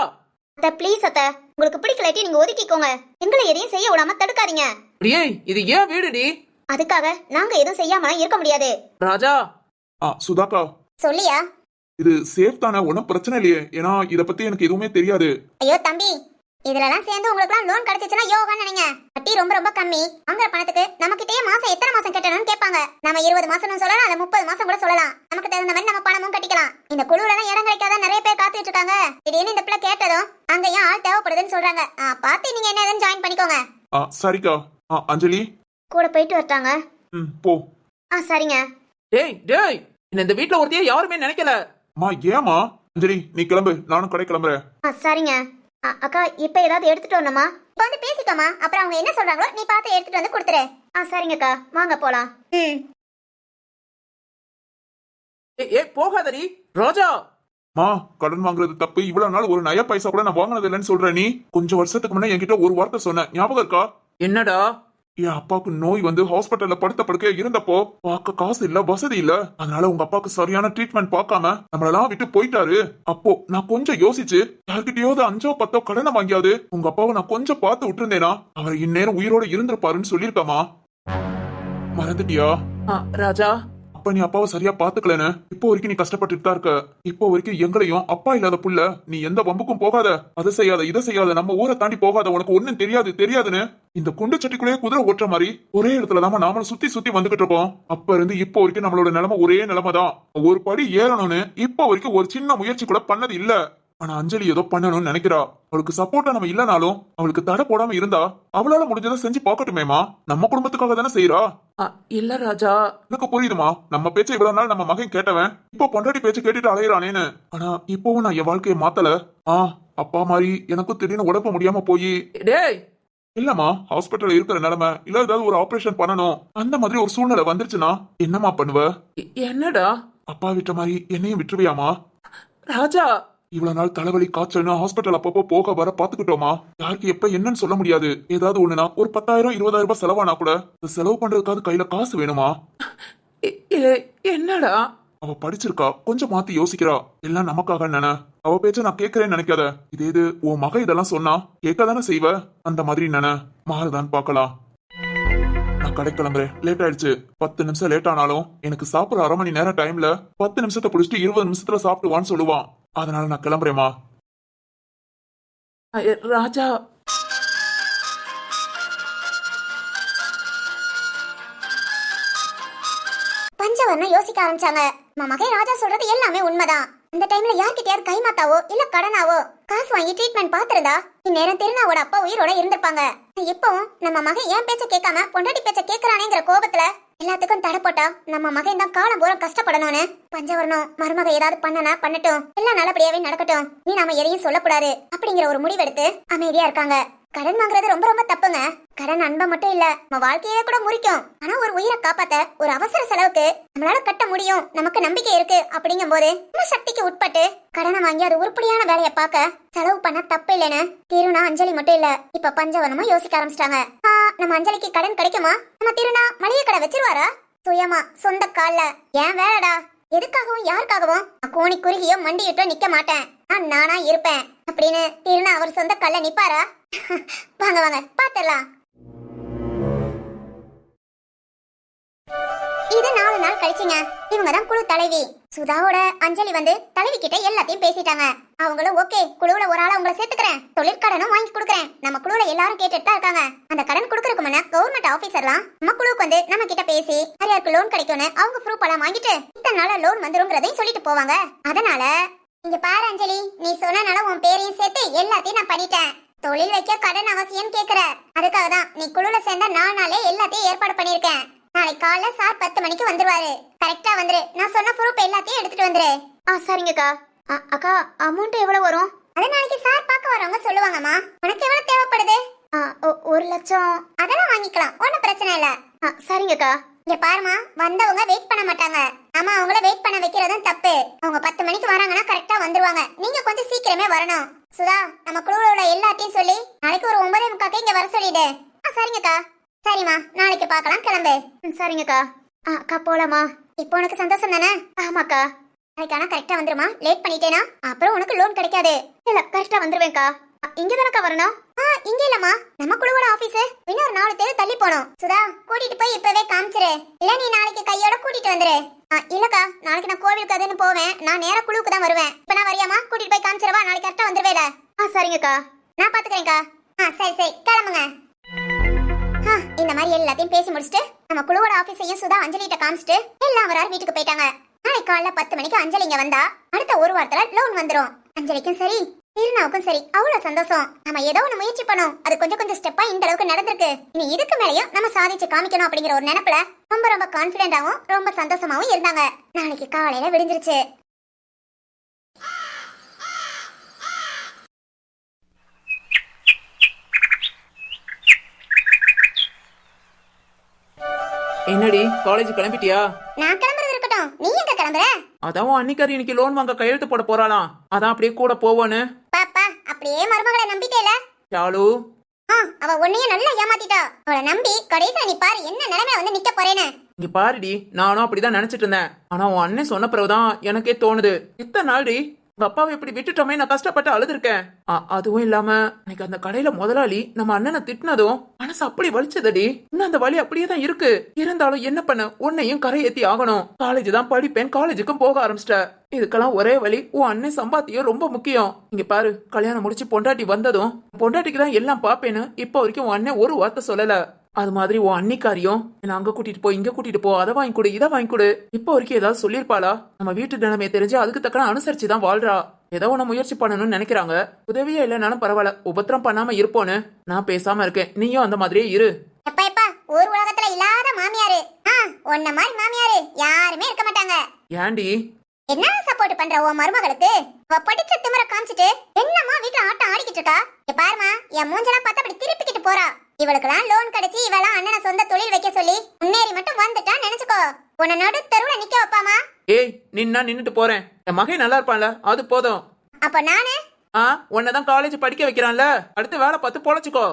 அத்த ப்ளீஸ் அத்த. உங்களுக்கு பிடிக்கலாட்டி நீங்க ஒதுக்கிக்கோங்க. எங்களை எதையும் செய்ய விடாம தடுக்காதீங்க. அடியே இது ஏன் வீடுடி? அதுக்காக நாங்க எதுவும் செய்யாமலாம் இருக்க முடியாது. ராஜா! ஆ சுதாக்கா. சொல்லியா? இது சேஃப் தானே? ஒன்றும் பிரச்சனை இல்லையே. ஏன்னா இத பத்தி எனக்கு எதுவுமே தெரியாது. ஐயோ தம்பி இதுலலாம் சேர்ந்து உங்களுக்குலாம் லோன் கிடைச்சிச்சுன்னா யோகான்னு நினைங்க. வட்டி ரொம்ப ரொம்ப கம்மி. வாங்குற பணத்துக்கு நம்ம கிட்டயே மாசம் எத்தனை மாசம் கட்டணும்னு கேட்பாங்க. நம்ம இருபது மாசம்னு சொல்லலாம் அல்ல முப்பது மாசம் கூட சொல்லலாம். நமக்கு தகுந்த மாதிரி நம்ம பணமும் கட்டிக்கலாம். இந்த குழுவுல எல்லாம் இடம் கிடைக்காத நிறைய பேர் காத்துட்டு இருக்காங்க. திடீர்னு இந்த பிள்ளை கேட்டதும் அங்கேயும் ஆள் தேவைப்படுதுன்னு சொல்றாங்க. ஆ, பார்த்து நீங்க என்ன ஏதுன்னு ஜாயின் பண்ணிக்கோங்க. ஆ சரிக்கா. ஆ அஞ்சலி? கூட போயிட்டு வரட்டாங்க. ம் போ. ஆ சரிங்க. டேய் டேய் என்ன இந்த வீட்ல ஒருத்தையே யாருமே நினைக்கல. அம்மா ஏமா அஞ்சலி நீ கிளம்பு. நானும் கடை கிளம்புறேன். ஆ சரிங்க. அக்கா இப்ப ஏதாவது எடுத்துட்டு வரணுமா? இப்ப வந்து பேசிக்கோமா அப்புறம் அவங்க என்ன சொல்றாங்களோ நீ பார்த்து எடுத்துட்டு வந்து கொடுத்துரு. ஆ சரிங்கக்கா வாங்க போலாம். ம். ஏ ஏ போகாதடி. ராஜா! மா கடன் வாங்குறது தப்பு. இவ்வளவு நாள் ஒரு நய பைசா கூட நான் வாங்கினது இல்லைன்னு சொல்ற நீ. கொஞ்சம் வருஷத்துக்கு முன்னே என்கிட்ட ஒரு வார்த்தை சொன்ன. ஞாபகம் இருக்கா? என்னடா? என் அப்பாவுக்கு நோய் வந்து ஹாஸ்பிட்டல்ல படுத்த படுக்கையா இருந்தப்போ பார்க்க காசு இல்ல வசதி இல்ல. அதனால உங்க அப்பாவுக்கு சரியான ட்ரீட்மெண்ட் பார்க்காம நம்மளெல்லாம் விட்டு போயிட்டாரு. அப்போ நான் கொஞ்சம் யோசிச்சு யார்கிட்டயாவது அஞ்சோ பத்தோ கடனை வாங்கியாவது உங்க அப்பாவை நான் கொஞ்சம் பார்த்து விட்டுருந்தேனா? அவர் இந்நேரம் உயிரோட இருந்திருப்பாருன்னு சொல்லியிருக்காமா? மறந்துட்டியா? ராஜா. அப்ப நீ அப்பாவை சரியா பாத்துக்கலன்னு இப்போ வரைக்கும் நீ கஷ்டப்பட்டுட்டு தான் இருக்க. இப்போ வரைக்கும் எங்களையும் அப்பா இல்லாத புள்ள நீ எந்த வம்புக்கும் போகாத. அதை செய்யாத இதை செய்யாத நம்ம ஊரை தாண்டி போகாத உனக்கு ஒண்ணும் தெரியாது தெரியாதுன்னு இந்த குண்டு சட்டிக்குள்ளேயே குதிரை ஓட்டுற மாதிரி ஒரே இடத்துல தான் நாமளும் சுத்தி சுத்தி வந்துகிட்டு இருக்கோம். அப்ப இருந்து இப்போ வரைக்கும் நம்மளோட நிலைமை ஒரே நிலைமை தான் ஒரு படி ஏறணும்னு இப்போ வரைக்கும் ஒரு சின்ன முயற்சி கூட பண்ணது இல்லை. ஆனா அஞ்சலி ஏதோ பண்ணணும்னு நினைக்கிறா. அவளுக்கு சப்போர்ட்டா நம்ம இல்லனாலும் அவளுக்கு தடை போடாம இருந்தா அவளால முடிஞ்சதை செஞ்சு பார்க்கட்டுமேமா நம்ம குடும்பத்துக்காக தானே செய்யறா இல்ல ராஜா. எனக்கு புரியுதுமா. நம்ம பேச்ச இவ்வளவு நாள் நம்ம மகன் கேட்டவன் இப்போ பொண்டாட்டி பேச்சு கேட்டுட்டு அலையிறானேன்னு. ஆனா இப்போவும் நான் என் வாழ்க்கையை மாத்தல. ஆ அப்பா மாதிரி எனக்கும் திடீர்னு உடம்பு முடியாம போய். டேய்! இல்லம்மா ஹாஸ்பிட்டல்ல இருக்கிற நிலைமை இல்ல ஏதாவது ஒரு ஆபரேஷன் பண்ணணும். அந்த மாதிரி ஒரு சூழ்நிலை வந்துருச்சுன்னா என்னம்மா பண்ணுவ? என்னடா? அப்பா விட்ட மாதிரி என்னையும் விட்டுருவியாமா ராஜா! இவ்வளவு நாள் தலைவலி காய்ச்சல்னு ஹாஸ்பிட்டல் அப்பப்போ போக வர பாத்துக்கிட்டோமா யாருக்கு எப்ப என்னன்னு சொல்ல முடியாது. ஏதாவது ஒண்ணுனா ஒரு பத்தாயிரம் இருபதாயிரம் ரூபாய் செலவானா கூட? செலவு பண்றதுக்காவது கையில காசு வேணுமா? என்னடா? அவ படிச்சிருக்கா. கொஞ்சம் மாத்தி யோசிக்கிறா. எல்லாம் நமக்காக நினை? அவ பேச்ச நான் கேட்கறேன்னு நினைக்காத. இதே இது உன் மக இதெல்லாம் சொன்னா கேட்க செய்வ? அந்த மாதிரி நினை? மாறுதான் பார்க்கலாம். நான் கடை கிளம்புறேன். லேட் ஆயிடுச்சு. பத்து நிமிஷம் லேட் ஆனாலும் எனக்கு சாப்பிடுற அரை மணி நேரம் டைம்ல பத்து நிமிஷத்தை புடிச்சிட்டு இருபது நிமிஷத்துல சாப்பிடுவான்னு சொல்லுவான். அதனால நான் கிளம்புறேமா அ, எ, ராஜா. பஞ்சவர்ணம் யோசிக்க ஆரம்பிச்சாங்க. நம்ம மகன் ராஜா சொல்றது எல்லாமே உண்மைதான். இந்த டைம்ல யார்கிட்டயாவது கைமாத்தாவோ இல்ல கடனாவோ காசு வாங்கி ட்ரீட்மெண்ட் பாத்துருந்தா இந்நேரம் திருநாவோட அப்பா உயிரோட இருந்திருப்பாங்க. இப்பவும் நம்ம மகன் ஏன் பேச்ச கேட்காம பொண்டாட்டி பேச்ச கேக்குறானேங்கிற கோபத்துல எல்லாத்துக்கும் தடை போட்டா நம்ம மகன் தான் காலம் பூரா கஷ்டப்படணும்னு. பஞ்சவரணம் மருமக ஏதாவது பண்ணனா பண்ணட்டும். எல்லாம் நல்லபடியாவே நடக்கட்டும். நீ நாம எதையும் சொல்லக்கூடாது. அப்படிங்கிற ஒரு முடிவெடுத்து அமைதியா இருக்காங்க. கடன் வாங்குறது ரொம்ப ரொம்ப தப்புங்க. கடன் அன்பை மட்டும் இல்ல நம்ம வாழ்க்கையே கூட முறிக்கும். ஆனா ஒரு உயிரை காப்பாத்த ஒரு அவசர செலவுக்கு நம்மளால கட்ட முடியும். நமக்கு நம்பிக்கை இருக்கு அப்படிங்கும் போது நம்ம சக்திக்கு உட்பட்டு கடனை வாங்கி அது உருப்படியான வேலையை பார்க்க செலவு பண்ண தப்பு இல்லைன்னு திருநா அஞ்சலி மட்டும் இல்ல இப்ப பஞ்சவனமா யோசிக்க ஆரம்பிச்சிட்டாங்க. நம்ம அஞ்சலிக்கு கடன் கிடைக்குமா? நம்ம திருநா மளிகை கடை வச்சிருவாரா? சுயமா சொந்த கால்ல. ஏன் வேலைடா? எதுக்காகவும் யாருக்காகவும்? கோணி குறுகியோ மண்டியிட்டோ நிக்க மாட்டேன். நான் நானா இருப்பேன். அப்படின்னு திருநா அவர் சொந்த கல்ல நிப்பாரா? வாங்க வாங்க பாத்திரலாம் இது நாலு நாள் கழிச்சுங்க. இவங்க தான் குழு தலைவி. சுதாவோட அஞ்சலி வந்து தலைவி கிட்ட எல்லாத்தையும் பேசிட்டாங்க. அவங்களும் ஓகே குழுவுல ஒரு ஆளை உங்களை சேர்த்துக்கிறேன். தொழிற்கடனும் வாங்கி கொடுக்குறேன். நம்ம குழுவுல எல்லாரும் கேட்டுட்டு தான் இருக்காங்க. அந்த கடன் கொடுக்கறதுக்கு முன்ன கவர்மெண்ட் ஆபீசர்லாம் நம்ம குழுவுக்கு வந்து நம்ம கிட்ட பேசி யாருக்கு லோன் கிடைக்கும்னு அவங்க ப்ரூஃப் எல்லாம் வாங்கிட்டு இத்தனை நாள லோன் வந்துருங்கிறதையும் சொல்லிட்டு போவாங்க. அதனால இங்க பாரு அஞ்சலி நீ சொன்னனால உன் பேரையும் சேர்த்து எல்லாத்தையும் நான் பண்ணிட்டேன். தொழில் வைக்க கடன் அவசியம் கேக்குற. அதுக்காக தான் நீ குழுல சேர்ந்தா நாலு நாளே எல்லாத்தையும் ஏற்பாடு பண்ணிருக்கேன் நாளைக்கு காலைல சார் பத்து மணிக்கு வந்துருவாரு. கரெக்டா வந்துரு. நான் சொன்ன ப்ரூஃப் எல்லாத்தையும் எடுத்துட்டு வந்துரு. ஆ சரிங்கக்கா. அக்கா அமௌண்ட் எவ்வளவு வரும்? அது நாளைக்கு சார் பார்க்க வரவங்க சொல்லுவாங்கம்மா. உனக்கு எவ்வளவு தேவைப்படுது? ஒரு லட்சம். அதெல்லாம் வாங்கிக்கலாம். ஒன்றும் பிரச்சனை இல்ல. ஆ, சரிங்கக்கா. இங்க பாருமா வந்தவங்க வெயிட் பண்ண மாட்டாங்க. ஆமா அவங்கள வெயிட் பண்ண வைக்கிறதும் தப்பு. அவங்க பத்து மணிக்கு வராங்கன்னா கரெக்டா வந்துருவாங்க. நீங்க கொஞ்சம் சீக்கிரமே வரணும். சுதா நம்ம குழுவில் உள்ள எல்லாத்தையும் சொல்லி நாளைக்கு ஒரு ஒன்பதே முக்காக்கு இங்க வர சொல்லிடு. ஆ சரிங்கக்கா. சரிம்மா நாளைக்கு பார்க்கலாம் கிளம்பு. ம், சரிங்கக்கா. ஆ, அக்கா போலாமா இப்போ உனக்கு சந்தோஷம் தானே? ஆமாக்கா. நாளைக்கு ஆனா கரெக்டா வந்துருமா? லேட் பண்ணிட்டேனா? அப்புறம் உனக்கு லோன் கிடைக்காது. இல்ல கரெக்டா வந்துருவேன்க்கா. இங்க தானக்கா வரணும்? இங்க இல்லம்மா. நம்ம குழுவோட ஆபீஸ் இன்னொரு நாலு தெரு தள்ளி போனோம். சுதா கூட்டிட்டு போய் இப்பவே காமிச்சிரு. இல்ல நீ நாளைக்கு கையோட கூட்டிட்டு வந்துரு. இல்லக்கா நாளைக்கு நான் கோவிலுக்கு அதுன்னு போவேன். நான் நேரா குழுவுக்கு தான் வருவேன். இப்ப நான் வரியாமா கூட்டிட்டு போய் காமிச்சிரவா? நாளைக்கு கரெக்டா வந்துருவேல. ஆ சரிங்கக்கா. நான் பாத்துக்கிறேன்க்கா. ஆ சரி சரி. கிளம்புங்க. இந்த மாதிரி எல்லாத்தையும் பேசி முடிச்சுட்டு நம்ம குழுவோட ஆபீஸையும் சுதா அஞ்சலிட்ட காமிச்சிட்டு எல்லாம் வரார் வீட்டுக்கு போயிட்டாங்க. நாளைக்கு காலைல பத்து மணிக்கு அஞ்சலி இங்க வந்தா அடுத்த ஒரு வாரத்துல லோன் வந்துரும். அஞ்சலிக்கும் சரி. திருநாவுக்கும் சரி அவ்வளவு சந்தோஷம். நம்ம ஏதோ ஒண்ணு முயற்சி பண்ணோம். அது கொஞ்சம் கொஞ்சம் ஸ்டெப்பா இந்த அளவுக்கு நடந்திருக்கு. இனி இதுக்கு மேலயும் நம்ம சாதிச்சு காமிக்கணும் அப்படிங்கிற ஒரு நினைப்புல ரொம்ப ரொம்ப கான்பிடண்டாவும் ரொம்ப சந்தோஷமாவும் இருந்தாங்க. நாளைக்கு காலையில விடிஞ்சிருச்சு. என்னடி காலேஜ் கிளம்பிட்டியா? நான் கிளம்புறது இருக்கட்டும். நீ எங்க கிளம்புற? அதான் அன்னிக்காரி இன்னைக்கு லோன் வாங்க கையெழுத்து போட போறாளாம். அதான் அப்படியே கூட போவான்னு. அப்படியே மருமகளை நம்பிட்டேல? ஆ அவ உன்னையும் நல்லா ஏமாத்திட்டா. அவளை நம்பி கடைசியா நீ பாரு என்ன நிலைமை வந்து நிக்க போறேன்னு. இங்க பாருடி நானும் அப்படிதான் நினைச்சிட்டு இருந்தேன். ஆனா உன் அண்ணன் சொன்ன பிறகுதான் எனக்கே தோணுது. இத்தனை நாள்டி உங்க அப்பாவை இப்படி விட்டுட்டோமே நான் கஷ்டப்பட்டு அழுதுருக்கேன். அதுவும் இல்லாம இன்னைக்கு அந்த கடையில முதலாளி நம்ம அண்ணனை திட்டினதும் மனசு அப்படி வலிச்சதடி. இன்னும் அந்த வலி அப்படியே தான் இருக்கு. இருந்தாலும் என்ன பண்ண? உன்னையும் கரையேத்தி ஆகணும். காலேஜ் தான் படிப்பேன். காலேஜுக்கும் போக ஆரம்பிச்சிட்ட இதுக்கெல்லாம் ஒரே வழி உன் அண்ணன் சம்பாத்தியம் ரொம்ப முக்கியம். இங்க பாரு கல்யாணம் முடிச்சு பொண்டாட்டி வந்ததும் பொண்டாட்டிக்கு தான் எல்லாம் பாப்பேன்னு இப்போ வரைக்கும் உன் அண்ணன் ஒரு வார்த்தை சொல்லல. அது மாதிரி உன் அன்னிக்காரியும் என்ன அங்க கூட்டிட்டு போ இங்க கூட்டிட்டு போ அதை வாங்கி கொடு இதை வாங்கி கொடு. இப்போ வரைக்கும் ஏதாவது சொல்லியிருப்பாளா? நம்ம வீட்டு நிலைமையை தெரிஞ்சு அதுக்கு தக்கன அனுசரிச்சு தான் வாழ்றா. ஏதோ ஒண்ணு முயற்சி பண்ணணும்னு நினைக்கிறாங்க. உதவியே இல்லைனாலும் பரவாயில்ல உபத்திரம் பண்ணாம இருப்போன்னு நான் பேசாம இருக்கேன். நீயும் அந்த மாதிரியே இரு. ஒரு உலகத்துல இல்லாத மாமியாரு. ஆ உன்ன மாதிரி மாமியாரு யாருமே இருக்க மாட்டாங்க. ஏண்டி? என்ன சப்போர்ட் பண்ற உன் மருமகளுக்கு? அவ படிச்ச திமிர காமிச்சிட்டு என்னம்மா வீட்ல ஆட்டம் ஆடிக்கிட்டு இருக்கா? பாருமா என் மூஞ்செல்லாம் பார்த்து அப்படி திருப்பிக்கிட்டு போறா. இவளுக்கெல்லாம் லோன் கிடைச்சி இவெல்லாம் அண்ணனை சொந்த தொழில் வைக்க சொல்லி முன்னேறி மட்டும் வந்துட்டா நினைச்சுக்கோ. உன்னை நடு தெருவுல நிக்க வைப்பாமா? ஏய் நின்னா நின்னுட்டு போறேன். என் மகன் நல்லா இருப்பான்ல அது போதும். அப்ப நானு? ஆ உன்னதான் காலேஜ் படிக்க வைக்கிறான்ல. அடுத்து வேலை பார்த்து பொழைச்சுக்கோ.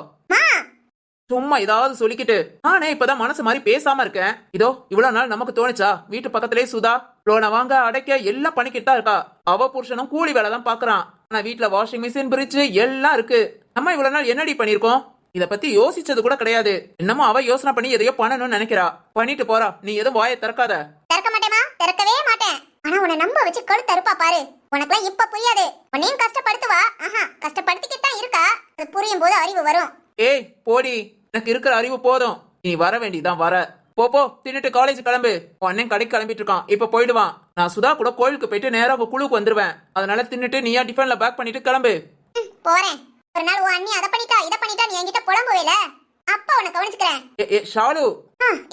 சும்மா ஏதாவது சொல்லிக்கிட்டு நானே இப்பதான் மனசு மாதிரி பேசாம இருக்கேன். இதோ இவ்வளவு நாள் நமக்கு தோணுச்சா? வீட்டு பக்கத்திலே சுதா லோனை வாங்க அடைக்க எல்லாம் பண்ணிக்கிட்டு தான் இருக்கா. அவ புருஷனும் கூலி வேலை தான் பாக்குறான். ஆனா வீட்ல வாஷிங் மிஷின் பிரிட்ஜ் எல்லாம் இருக்கு. நம்ம இவ்வளவு நாள் என்னடி பண்ணிருக்கோம் இத பத்தி யோசிச்சது கூட கிடையாது. என்னமோ அவ யோசனை பண்ணி எதையோ பண்ணணும்னு நினைக்கிறா. பண்ணிட்டு போறா. நீ எதுவும் வாயை திறக்காத. திறக்க மாட்டேமா திறக்கவே மாட்டேன். ஆனா உன்னை நம்ப வச்சு கழுத்து அறுப்பா பாரு. உனக்குலாம் இப்ப புரியாது. உன்னையும் கஷ்டப்படுத்துவா ஆஹா கஷ்டப்படுத்திக்கிட்டு இருக்கா. அது புரியும் போது அறிவு வரும். ஏய் போடி. எனக்கு இருக்கிற அறிவு போதும். நீ வர வேண்டியதான் வர. போ போ. தின்னுட்டு காலேஜ் கிளம்பு. உன் கடைக்கு கிளம்பிட்டு இருக்கான். இப்ப போயிடுவான் நான் சுதா கூட கோயிலுக்கு போயிட்டு நேரா குழுக்கு வந்துருவேன். அதனால தின்னுட்டு நீயா டிஃபன்ல பேக் பண்ணிட்டு கிளம்பு. போறேன். ஒரு நாள் உன் அண்ணி அதை பண்ணிட்டா இதை பண்ணிட்டா நீ என்கிட்ட புலம்புவேல அப்ப உன்னை கவனிச்சுக்கிறேன். ஏ ஏ ஷாலு.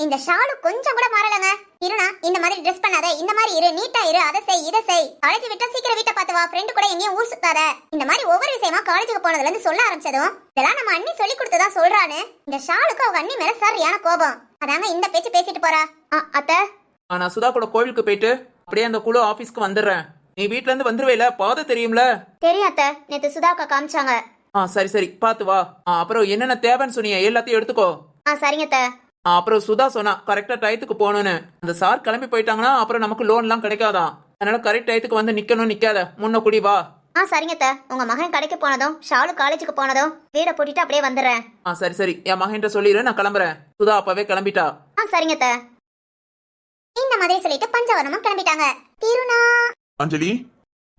இந்த ஷாலு கொஞ்சம் கூட மாறலங்க. இருனா இந்த மாதிரி ட்ரெஸ் பண்ணாத. இந்த மாதிரி இரு நீட்டா இரு அதை செய் இதை செய். காலேஜ் விட்டா சீக்கிரம் வீட்டை பார்த்து வா ஃப்ரெண்டு கூட எங்கேயும் ஊர் சுத்தாத. இந்த மாதிரி ஒவ்வொரு விஷயமா காலேஜுக்கு போனதுல இருந்து சொல்ல ஆரம்பிச்சதும் இதெல்லாம் நம்ம அண்ணி சொல்லி கொடுத்ததா சொல்றான்னு. இந்த ஷாலுக்கு அவங்க அண்ணி மேல சரியான கோபம். அதாங்க இந்த பேச்சு பேசிட்டு போறா. அத்தை. நான் சுதா கூட கோயிலுக்கு போயிட்டு அப்படியே அந்த குழு ஆபீஸ்க்கு வந்துடுறேன். நீ வீட்ல இருந்து வந்துருவேல பாதை தெரியும்ல? தெரியும் அத்தை. நேத்து சுதாக்கா காமிச்சாங்க. ஆ சரி சரி. பாத்து வா. ஆ, அப்புறம் என்னென்ன தேவைன்னு சொன்னீங்க எல்லாத்தையும் எடுத்துக்கோ. ஆ சரிங்க அத்தை. ஆ, அப்புறம் சுதா சொன்னா கரெக்டா டயத்துக்கு போகணும்னு. அந்த சார் கிளம்பி போயிட்டாங்கன்னா அப்புறம் நமக்கு லோன்லாம் கிடைக்காதான் அதனால கரெக்ட் டயத்துக்கு வந்து நிக்கணும் நிக்காத. முன்ன குடி வா. ஆ சரிங்க அத்தை. உங்க மகன் கடைக்கு போனதும் ஷாலு காலேஜுக்கு போனதும் வீடை பூட்டிட்டு அப்படியே வந்துடுறேன். ஆ சரி சரி. என் மகன்கிட்ட சொல்லிடு நான் கிளம்புறேன். சுதா அப்பவே கிளம்பிட்டா. ஆ சரிங்க அத்தை. இந்த மாதிரி சொல்லிட்டு பஞ்சவரமும் கிளம்பிட்டாங்க. திருநா அஞ்சலி?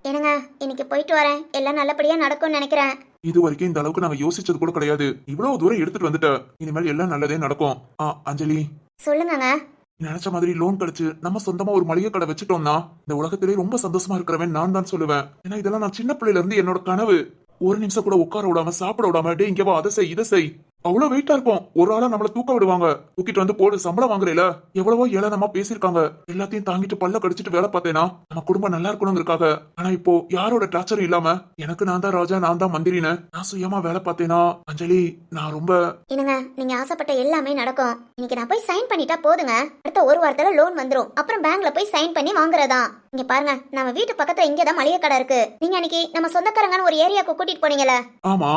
என்னங்க இன்னைக்கு போயிட்டு வரேன். எல்லாம் நல்லபடியா நடக்கும்னு நினைக்கிறேன். இது வரைக்கும் இந்த அளவுக்கு நாங்க யோசிச்சது கூட கிடையாது. இவ்வளவு தூரம் எடுத்துட்டு வந்துட்ட. இனிமேல் எல்லாம் நல்லதே நடக்கும். ஆ அஞ்சலி. சொல்லுங்கங்க. நீ நினைச்ச மாதிரி லோன் கிடைச்சு நம்ம சொந்தமா ஒரு மளிகை கடை வச்சுட்டோம்னா இந்த உலகத்திலே ரொம்ப சந்தோஷமா இருக்கிறவன் நான் தான் சொல்லுவேன். ஏன்னா இதெல்லாம் நான் சின்ன பிள்ளையில இருந்து என்னோட கனவு. ஒரு நிமிஷம் கூட உட்கார விடாம சாப்பிட விடாம டே இங்க வா அதை செய் இதை செய். அவ்வளவு வெயிட்டா இருப்போம். ஒரு ஆளா நம்மள தூக்க விடுவாங்க. தூக்கிட்டு வந்து போடு சம்பளம் வாங்குறேல. எவ்வளவோ ஏளனமா பேசியிருக்காங்க. எல்லாத்தையும் தாங்கிட்டு பல்ல கடிச்சிட்டு வேலை பார்த்தேனா? நம்ம குடும்பம் நல்லா இருக்கணுங்கிறதுக்காக. ஆனா இப்போ யாரோட டார்ச்சரும் இல்லாம எனக்கு நான் தான் ராஜா நான் தான் மந்திரின்னு நான் சுயமா வேலை பார்த்தேனா? அஞ்சலி நான் ரொம்ப என்னங்க நீங்க ஆசைப்பட்ட எல்லாமே நடக்கும். இன்னைக்கு நான் போய் சைன் பண்ணிட்டா போதுங்க. அடுத்த ஒரு வாரத்துல லோன் வந்துரும். அப்புறம் பேங்க்ல போய் சைன் பண்ணி வாங்குறதா? இங்க பாருங்க நம்ம வீட்டு பக்கத்துல இங்க தான் மளிகை கடை இருக்கு. நீங்க அன்னைக்கு நம்ம சொந்தக்காரங்கன்னு ஒரு ஏரியாவுக்கு கூட்டிட்டு போனீங்கல்ல? ஆமா.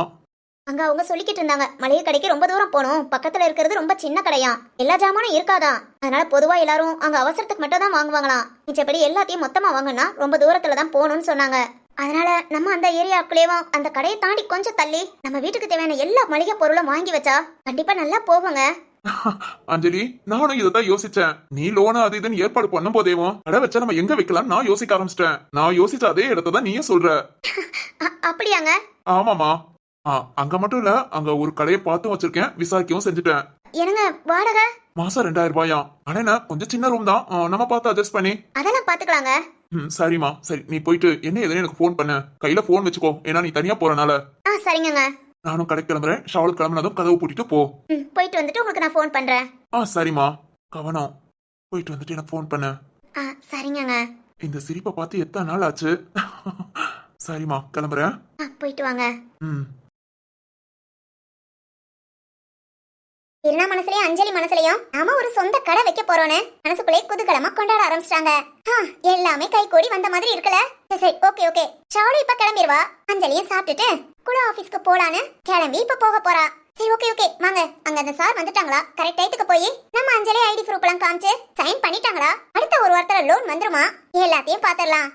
அங்க அவங்க சொல்லிக்கிட்டு இருந்தாங்க மளிகை கடைக்கு ரொம்ப தூரம் போகணும். பக்கத்துல இருக்கிறது ரொம்ப சின்ன கடையா? எல்லா ஜாமானும் இருக்காதான் அதனால பொதுவா எல்லாரும் அங்க அவசரத்துக்கு மட்டும் தான் வாங்குவாங்களாம். மிச்சப்படி எல்லாத்தையும் மொத்தமா வாங்கினா ரொம்ப தூரத்துல தான் போகணும்னு சொன்னாங்க. அதனால நம்ம அந்த ஏரியாக்குள்ளேயும் அந்த கடையை தாண்டி கொஞ்சம் தள்ளி நம்ம வீட்டுக்கு தேவையான எல்லா மளிகை பொருளும் வாங்கி வச்சா கண்டிப்பா நல்லா போகுங்க. அஞ்சலி நானும் இதைத்தான் யோசிச்சேன். நீ லோன அது இதுன்னு ஏற்பாடு பண்ணும் போதேவும் கடை வச்சா நம்ம எங்க வைக்கலாம் நான் யோசிக்க ஆரம்பிச்சிட்டேன். நான் யோசிச்ச அதே இடத்த தான் நீயும் சொல்ற. அப்படியாங்க? ஆமாமா அங்க மட்டும் இல்ல அங்க ஒரு கடையை பார்த்தும் வச்சிருக்கேன். விசாரிக்கவும் செஞ்சுட்டேன். என்னங்க வாடகை? மாசம் ரெண்டாயிரம் ரூபாயா? என்ன கொஞ்சம் சின்ன ரூம் தான். நம்ம பார்த்து அட்ஜஸ்ட் பண்ணி. அதெல்லாம் பாத்துக்கலாங்க ம் சரிம்மா. சரி நீ போயிட்டு என்ன எதுன்னு எனக்கு ஃபோன் பண்ணு. கையில ஃபோன் வச்சுக்கோ. ஏன்னா நீ தனியா போறனால. ஆ சரிங்கங்க. நானும் கடை கிளம்புறேன். ஷாவல் கிளம்புனதும் கதவு பூட்டிட்டு போ. ம் போயிட்டு வந்துட்டு உங்களுக்கு நான் ஃபோன் பண்றேன். ஆ சரிம்மா. கவனம். போயிட்டு வந்துட்டு எனக்கு ஃபோன் பண்ணு. ஆ சரிங்கங்க. இந்த சிரிப்பை பார்த்து எத்தனை நாள் ஆச்சு? சரிம்மா கிளம்புறேன். போயிட்டு வாங்க. ம். இருனா மனசுலயும் அஞ்சலி மனசுலயும் நாம ஒரு சொந்த கடை வைக்க போறோம்னு மனசுக்குள்ளே குதூகலமா கொண்டாட ஆரம்பிச்சிட்டாங்க. எல்லாமே கை கூடி வந்த மாதிரி இருக்குல்ல? சரி, ஓகே ஓகே. ஷாலு இப்ப கிளம்பிடுவா அஞ்சலியும் சாப்பிட்டுட்டு குழு ஆபீஸ்க்கு போலான்னு கிளம்பி இப்ப போக போறா. சரி ஓகே ஓகே வாங்க. அங்க அந்த சார் வந்துட்டாங்களா? கரெக்ட் டயத்துக்கு போய் நம்ம அஞ்சலி ஐடி ப்ரூஃப் எல்லாம் காமிச்சு சைன் பண்ணிட்டாங்களா? அடுத்த ஒரு வாரத்துல லோன் வந்துருமா? எல்லாத்தையும் பாத்திரலாம்.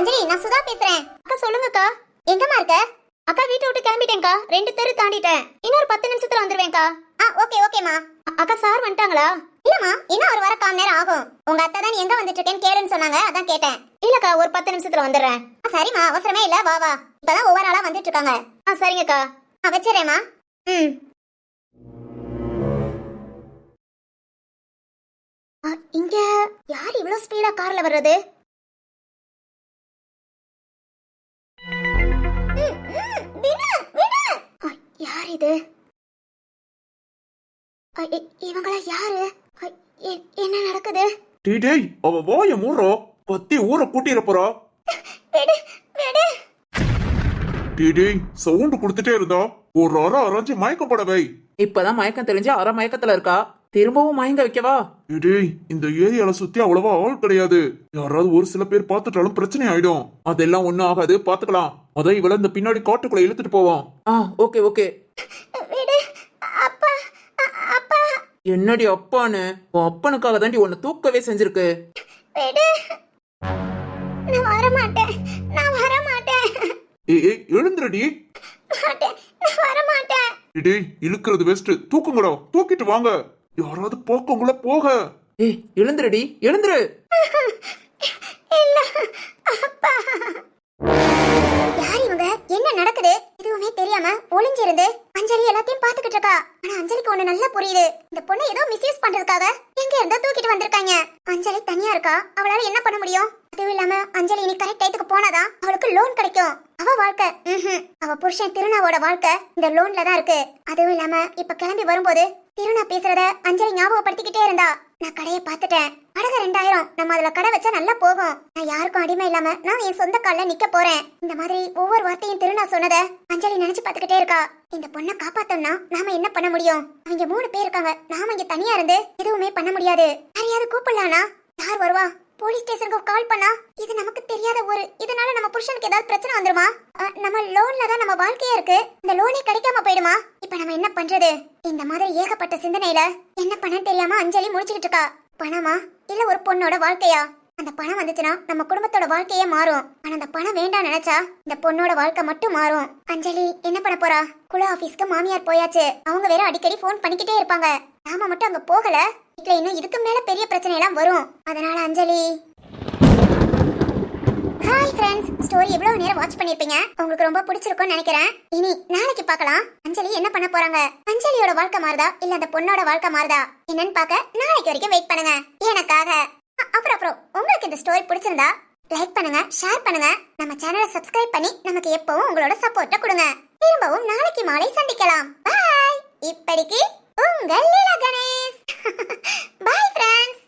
அஞ்சலி நான் சுதா பேசுறேன். அக்கா சொல்லுங்கக்கா. எங்கம்மா இருக்க? அக்கா வீட்டை விட்டு கிளம்பிட்டேன்க்கா. ரெண்டு தெரு தாண்டிட்டேன். இன்னொரு பத்து நிமிஷத்துல வந்துருவேன்க்கா. ஆ ஓகே ஓகேம்மா. அக்கா சார் வந்துட்டாங்களா? இல்லம்மா இன்னும் ஒரு வர கால் நேரம் ஆகும். உங்க அத்தை தான் எங்க வந்துட்டு இருக்கேன்னு கேளுன்னு சொன்னாங்க. அதான் கேட்டேன். இல்லக்கா ஒரு பத்து நிமிஷத்துல வந்துடுறேன். சரிம்மா அவசரமே இல்ல. வா வா. இப்பதான் ஒவ்வொரு ஆளா வந்துட்டு இருக்காங்க ஆ சரிங்கக்கா. ஆ வச்சிடறேம்மா. ம். ஆ, இங்க யார் இவ்வளவு ஸ்பீடா கார்ல வர்றது? இது? இவங்களா யாரு? என்ன நடக்குது? டேய் டேய் அவ வாய மூடுறா. பத்தி ஊரை கூட்டிட போறா. டேய் சவுண்ட் கொடுத்துட்டே இருந்தா. ஒரு அரை அரைஞ்சு மயக்கம் போட வை. இப்பதான் மயக்கம் தெளிஞ்சு அரை மயக்கத்துல இருக்கா. திரும்பவும் மயங்க வைக்கவா? டேய் டேய் இந்த ஏரியால சுத்தி அவ்வளவா ஆள் கிடையாது. யாராவது ஒரு சில பேர் பார்த்துட்டாலும் பிரச்சனை ஆயிடும். அதெல்லாம் ஒண்ணும் ஆகாது. பாத்துக்கலாம் அதான் இவள இந்த பின்னாடி காட்டுக்குள்ள இழுத்துட்டு போவோம் ஆ ஓகே ஓகே. விடு. அப்பா அ- அப்பா. என்னடி அப்பான்னு? உன் அப்பனுக்காக தாண்டி உன்னை தூக்கவே செஞ்சிருக்கு. விடு. நான் வர மாட்டேன் நான் வர மாட்டேன் ஏய் ஏய் எழுந்துறடி மாட்டேன். நான் வர மாட்டேன் டேய், டேய் இழுக்கிறது வெஸ்ட் தூக்குங்கடா. தூக்கிட்டு வாங்க. யாராவது போக்கவங்கள போக. ஏய் எழுந்துருடி. எழுந்துரு. இல்ல அப்பா. யார் இவங்க? என்ன நடக்குது? எதுவுமே தெரியாம ஒளிஞ்சிருந்து அஞ்சலி எல்லாத்தையும் பாத்துக்கிட்டு இருக்கா ஆனா அஞ்சலிக்கு ஒண்ணு நல்லா புரியுது இந்த பொண்ணை ஏதோ மிஸ்யூஸ் பண்றதுக்காக எங்க இருந்தா தூக்கிட்டு வந்திருக்காங்க அஞ்சலி தனியா இருக்கா அவளால என்ன பண்ண முடியும் அதுவும் இல்லாம அஞ்சலி இனி கரெக்ட் டயத்துக்கு போனாதான் அவளுக்கு லோன் கிடைக்கும் அவ வாழ்க்கை ம்ஹும். அவ அவளோட வாழ்க்கை இந்த லோன்ல தான் இருக்கு. அதுவும் இல்லாம இப்ப கிளம்பி வரும்போது திருநா பேசுறத அஞ்சலி ஞாபகப்படுத்திக்கிட்டே இருந்தா. நான் கடையை பார்த்துட்டேன். அடக ரெண்டாயிரம். நம்ம அதுல கடை வச்சா நல்லா போகும். நான் யாருக்கும் அடிமை இல்லாம நான் என் சொந்த கால நிக்க போறேன். இந்த மாதிரி ஒவ்வொரு வார்த்தையும் திருநா சொன்னத அஞ்சலி நினைச்சு பாத்துக்கிட்டே இருக்கா. இந்த பொண்ணை காப்பாத்தோம்னா நாம என்ன பண்ண முடியும்? அவங்க மூணு பேர் இருக்காங்க. நாம இங்க தனியா இருந்து எதுவுமே பண்ண முடியாது. யாரையாவது கூப்பிடலானா யார் வருவா? போலீஸ் ஸ்டேஷனுக்கு கால் பண்ணா? இது நமக்கு தெரியாத ஒரு இதனால நம்ம புருஷனுக்கு ஏதாவது பிரச்சனை வந்துருமா? நம்ம லோன்ல தான் நம்ம வாழ்க்கையே இருக்கு. இந்த லோனே கிடைக்காம போயிடுமா? இப்ப நம்ம என்ன பண்றது? இந்த மாதிரி ஏகப்பட்ட சிந்தனையில என்ன பண்ண தெரியாம அஞ்சலி முடிச்சுக்கிட்டு இருக்கா? பணமா? இல்ல ஒரு பொண்ணோட வாழ்க்கையா? அந்த பணம் வந்துச்சுன்னா நம்ம குடும்பத்தோட வாழ்க்கையே மாறும். ஆனா அந்த பணம் வேண்டாம் நினைச்சா இந்த பொண்ணோட வாழ்க்கை மட்டும் மாறும். அஞ்சலி என்ன பண்ண போறா? குழு ஆபீஸ்க்கு மாமியார் போயாச்சு. அவங்க வேற அடிக்கடி ஃபோன் பண்ணிக்கிட்டே இருப்பாங்க. நாம மட்டும் அங்க போகல. வீட்டுல இன்னும் இதுக்கு மேல பெரிய பிரச்சனை எல்லாம் வரும். அதனால அஞ்சலி. ஹாய் ஃப்ரெண்ட்ஸ் ஸ்டோரி எவ்வளவு நேரம் வாட்ச் பண்ணிருப்பீங்க? உங்களுக்கு ரொம்ப பிடிச்சிருக்கும்னு நினைக்கிறேன். இனி நாளைக்கு பார்க்கலாம். அஞ்சலி என்ன பண்ண போறாங்க? அஞ்சலியோட வாழ்க்கை மாறுதா? இல்ல அந்த பொண்ணோட வாழ்க்கை மாறுதா? என்னன்னு பார்க்க நாளைக்கு வரைக்கும் வெயிட் பண்ணுங்க. எனக்காக. அப்புறம் அப்புறம் உங்களுக்கு இந்த ஸ்டோரி பிடிச்சிருந்தா லைக் பண்ணுங்க ஷேர் பண்ணுங்க. நம்ம சேனலை சப்ஸ்கிரைப் பண்ணி நமக்கு எப்பவும் உங்களோட சப்போர்ட்டை கொடுங்க. திரும்பவும் நாளைக்கு மாலை சந்திக்கலாம். Bye ¡Un galilaganés! ¡Bye, friends!